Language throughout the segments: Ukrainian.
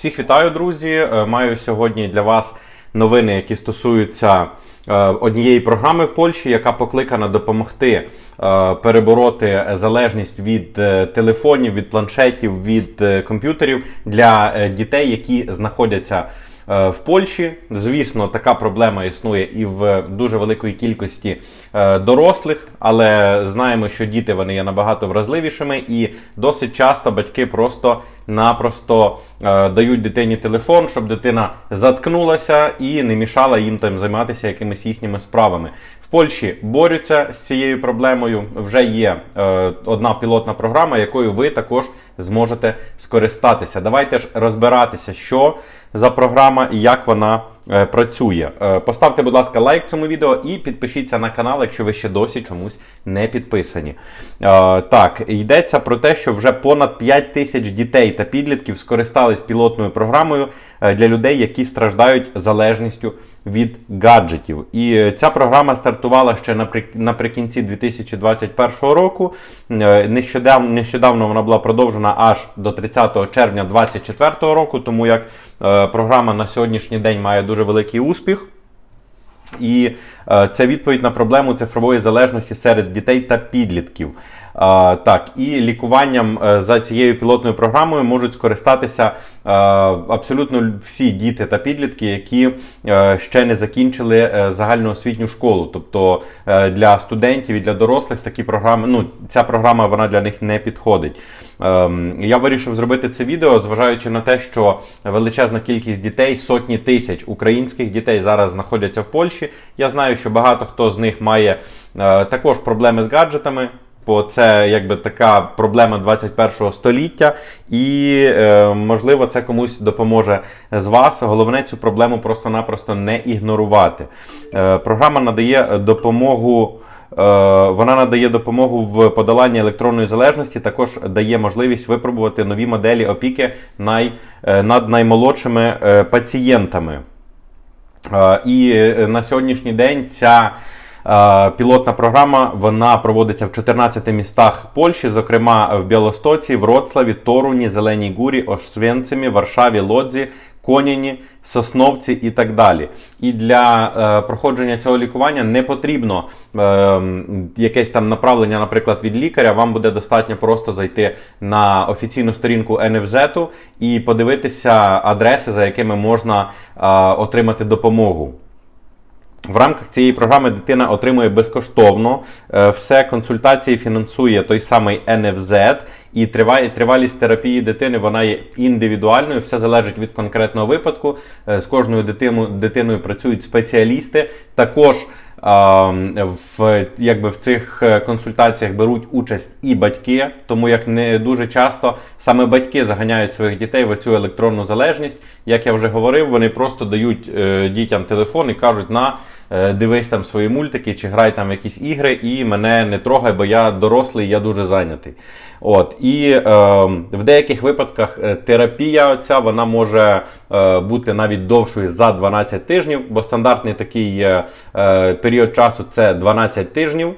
Всіх вітаю, друзі. Е, Маю сьогодні для вас новини, які стосуються е, однієї програми в Польщі, яка покликана допомогти е, перебороти залежність від телефонів, від планшетів, від комп'ютерів для дітей, які знаходяться. Е, В Польщі, звісно, така проблема існує і в дуже великої кількості е, дорослих, але знаємо, що діти вони є набагато вразливішими, і досить часто батьки просто-напросто е, дають дитині телефон, щоб дитина заткнулася і не мішала їм там займатися якимись їхніми справами. В Польщі борються з цією проблемою. Вже є одна пілотна програма, якою ви також зможете скористатися. Давайте ж розбиратися, що за програма і як вона працює. Е, поставте, будь ласка, лайк цьому відео і підпишіться на канал, якщо ви ще досі чомусь не підписані. Е, так, йдеться про те, що вже понад 5 тисяч дітей та підлітків скористались пілотною програмою е, для людей, які страждають залежністю від гаджетів. І е, ця програма стартувала ще наприкінці 2021 року. Е, Нещодавно, нещодавно вона була продовжена аж до 30 червня 2024 року, тому як е, програма на сьогоднішній день має дуже великий успіх. І е, це відповідь на проблему цифрової залежності серед дітей та підлітків. Е, так, і лікуванням е, за цією пілотною програмою можуть скористатися е, абсолютно всі діти та підлітки, які е, ще не закінчили е, загальноосвітню школу. Тобто е, для студентів і для дорослих такі програми, ну ця програма вона для них не підходить. Ем, Я вирішив зробити це відео, зважаючи на те, що величезна кількість дітей, сотні тисяч українських дітей зараз знаходяться в Польщі. Я знаю, що багато хто з них має е, також проблеми з гаджетами. Бо це якби така проблема 21 століття, і е, можливо це комусь допоможе з вас. Головне цю проблему просто-напросто не ігнорувати. Е, програма надає допомогу. Е, Вона надає допомогу в подоланні електронної залежності, також дає можливість випробувати нові моделі опіки най, е, над наймолодшими е, пацієнтами. І на сьогоднішній день ця пілотна програма вона проводиться в 14 містах Польщі, зокрема в Білостоці, Вроцлаві, Торуні, Зеленій Гурі, Ошвенцимі, Варшаві, Лодзі, Коніні, Сосновці і так далі. І для е, проходження цього лікування не потрібно е, якесь там направлення, наприклад, від лікаря. Вам буде достатньо просто зайти на офіційну сторінку НФЗ і подивитися адреси, за якими можна е, отримати допомогу. В рамках цієї програми дитина отримує безкоштовно е, все консультації фінансує той самий NFZ, і тривалість терапії дитини вона є індивідуальною. Все залежить від конкретного випадку. Е, З кожною дитиною, дитиною працюють спеціалісти. Також в, якби в цих е, консультаціях беруть участь і батьки, тому як не дуже часто саме батьки заганяють своїх дітей в цю електронну залежність. Як я вже говорив, вони просто дають е, дітям телефон і кажуть: на е, дивись там свої мультики чи грай там якісь ігри, і мене не трогай, бо я дорослий, я дуже зайнятий. От і е, в деяких випадках терапія ця вона може бути навіть довшою за 12 тижнів, бо стандартний такий е, період часу це 12 тижнів.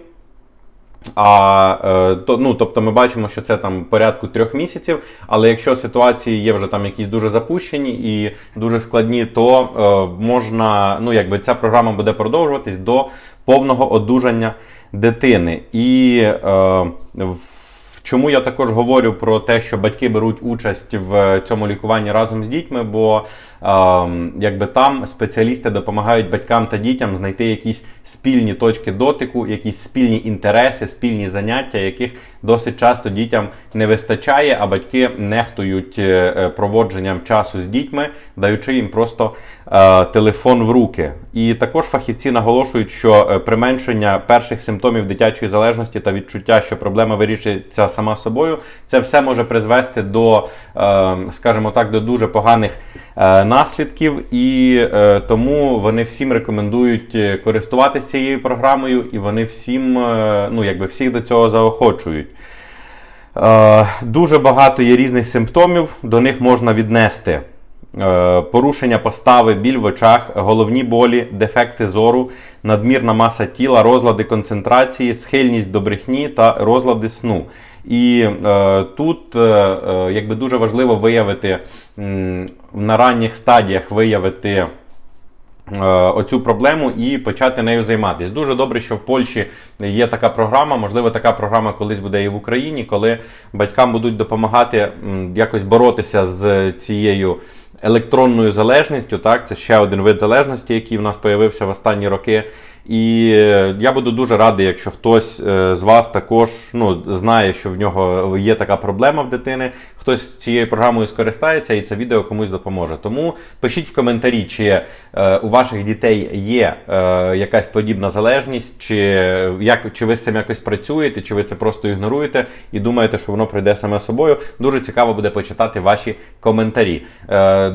А, е, то, ну, тобто ми бачимо, що це там порядку трьох місяців. Але якщо ситуації є вже там якісь дуже запущені і дуже складні, то е, можна, ну якби ця програма буде продовжуватись до повного одужання дитини. І е, в Чому я також говорю про те, що батьки беруть участь в цьому лікуванні разом з дітьми, бо ем, якби там спеціалісти допомагають батькам та дітям знайти якісь спільні точки дотику, якісь спільні інтереси, спільні заняття, яких досить часто дітям не вистачає, а батьки нехтують е, е, проводженням часу з дітьми, даючи їм просто е, телефон в руки. І також фахівці наголошують, що е, применшення перших симптомів дитячої залежності та відчуття, що проблема вирішиться сама собою, це все може призвести до, е, скажімо так, до дуже поганих е, наслідків, і е, тому вони всім рекомендують е, користуватися цією програмою, і вони всім, ну якби всіх до цього заохочують. Дуже багато є різних симптомів, до них можна віднести. Порушення постави, біль в очах, головні болі, дефекти зору, надмірна маса тіла, розлади концентрації, схильність до брехні та розлади сну. І е, тут е, е, якби дуже важливо виявити м, на ранніх стадіях виявити. е, Оцю проблему і почати нею займатися. Дуже добре, що в Польщі є така програма. Можливо, така програма колись буде і в Україні, коли батькам будуть допомагати якось боротися з цією електронною залежністю. Так, це ще один вид залежності, який в нас появився в останні роки. І е, я буду дуже радий, якщо хтось е, з вас також ну, знає, що в нього є така проблема в дитини. Хтось цією програмою скористається і це відео комусь допоможе. Тому пишіть в коментарі, чи е, у ваших дітей є якась подібна залежність, чи, як, чи ви з цим якось працюєте, чи ви це просто ігноруєте і думаєте, що воно прийде саме собою. Дуже цікаво буде почитати ваші коментарі.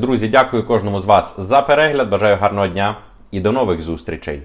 Друзі, дякую кожному з вас за перегляд. Бажаю гарного дня і до нових зустрічей.